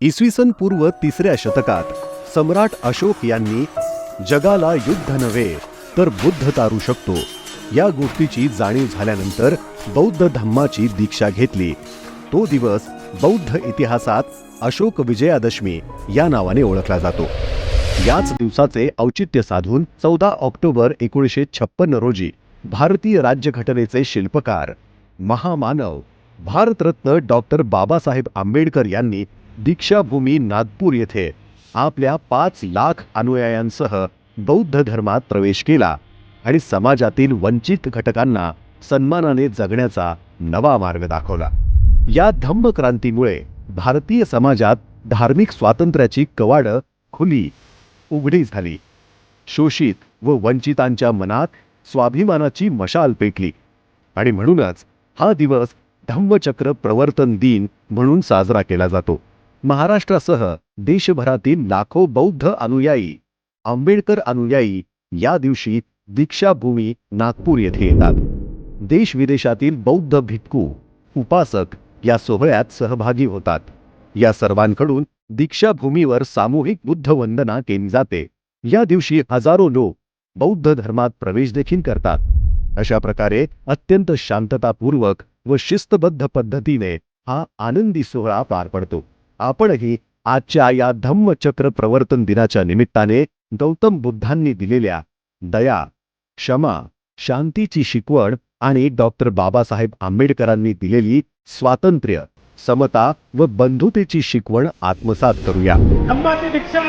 इसवी सन पूर्व तिसऱ्या शतकात सम्राट अशोक यांनी जगाला युद्ध नव्हे तर बुद्ध तारू शकतो. या गोष्टीची जाणीव झाल्यानंतर बौद्ध धम्माची दीक्षा घेतली. तो दिवस बौद्ध इतिहासात अशोक विजयादशमी या नावाने ओळखला जातो. याच दिवसाचे औचित्य साधून चौदा ऑक्टोबर एकोणीसशे छप्पन्न रोजी भारतीय राज्यघटनेचे शिल्पकार महामानव भारतरत्न डॉक्टर बाबासाहेब आंबेडकर यांनी दीक्षाभूमी नागपूर येथे आपल्या पाच लाख अनुयायांसह बौद्ध धर्मात प्रवेश केला आणि समाजातील वंचित घटकांना सन्मानाने जगण्याचा नवा मार्ग दाखवला. या धम्म क्रांतीमुळे भारतीय समाजात धार्मिक स्वातंत्र्याची कवाडं खुली उघडी झाली. शोषित व वंचितांच्या मनात स्वाभिमानाची मशाल पेटली आणि म्हणूनच हा दिवस धम्मचक्र प्रवर्तन दिन म्हणून साजरा केला जातो. महाराष्ट्रासह देशभरातील लाखो बौद्ध अनुयायी आंबेडकर अनुयायी या दिवशी दीक्षाभूमी नागपूर येथे येतात. देश विदेशातील बौद्ध भिक्खू उपासक या सोहळ्यात सहभागी होतात. या सर्वांकडून दीक्षाभूमीवर सामूहिक बुद्ध वंदना केली जाते. या दिवशी हजारो लोक बौद्ध धर्मात प्रवेश देखील करतात. अशा प्रकारे अत्यंत शांततापूर्वक व शिस्तबद्ध पद्धतीने हा आनंदी सोहळा पार पडतो. आपणही आजच्या या धम्मचक्र प्रवर्तन दिनाच्या निमित्ताने गौतम बुद्धांनी दिलेल्या दया क्षमा शांतीची शिकवण आणि डॉक्टर बाबासाहेब आंबेडकरांनी दिलेली स्वातंत्र्य समता व बंधुतेची शिकवण आत्मसात करूया. धम्माची दीक्षा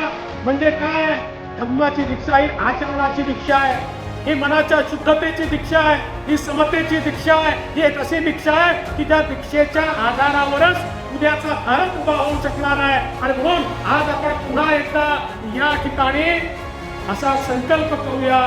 म्हणजे काय? धम्माची दीक्षा ही आचरणाची दीक्षा आहे. ही मनाच्या शुद्धतेची दीक्षा आहे. ही समतेची दीक्षा आहे. ही एक अशी दीक्षा आहे की त्या दीक्षेच्या आधारावरच उद्याचा भारत उभा होऊ शकणार आहे. आणि म्हणून आज आपण पुन्हा एकदा या ठिकाणी असा संकल्प करूया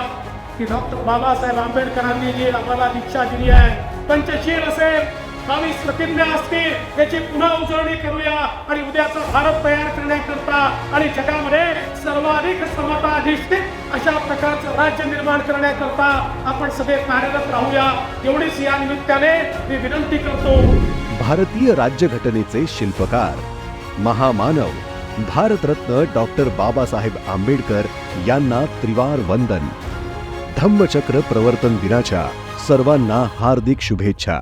की डॉक्टर बाबासाहेब आंबेडकरांनी जी आम्हाला दीक्षा दिली आहे पंचशील असेल बावीस प्रतिज्ञा असतील त्याची पुन्हा उजळणी करूया. आणि उद्याचा भारत तयार करण्याकरता आणि जगामध्ये सर्वाधिक समता अधिष्ठित अशा प्रकारचं राज्य निर्माण करण्याकरता आपण सगळे कार्यरत राहूया. एवढीच या निमित्ताने मी विनंती करतो. भारतीय राज्यघटनेचे शिल्पकार महामानव भारतरत्न डॉक्टर बाबासाहेब आंबेडकर यांना त्रिवार वंदन. धम्मचक्र प्रवर्तन दिनाच्या सर्वांना हार्दिक शुभेच्छा.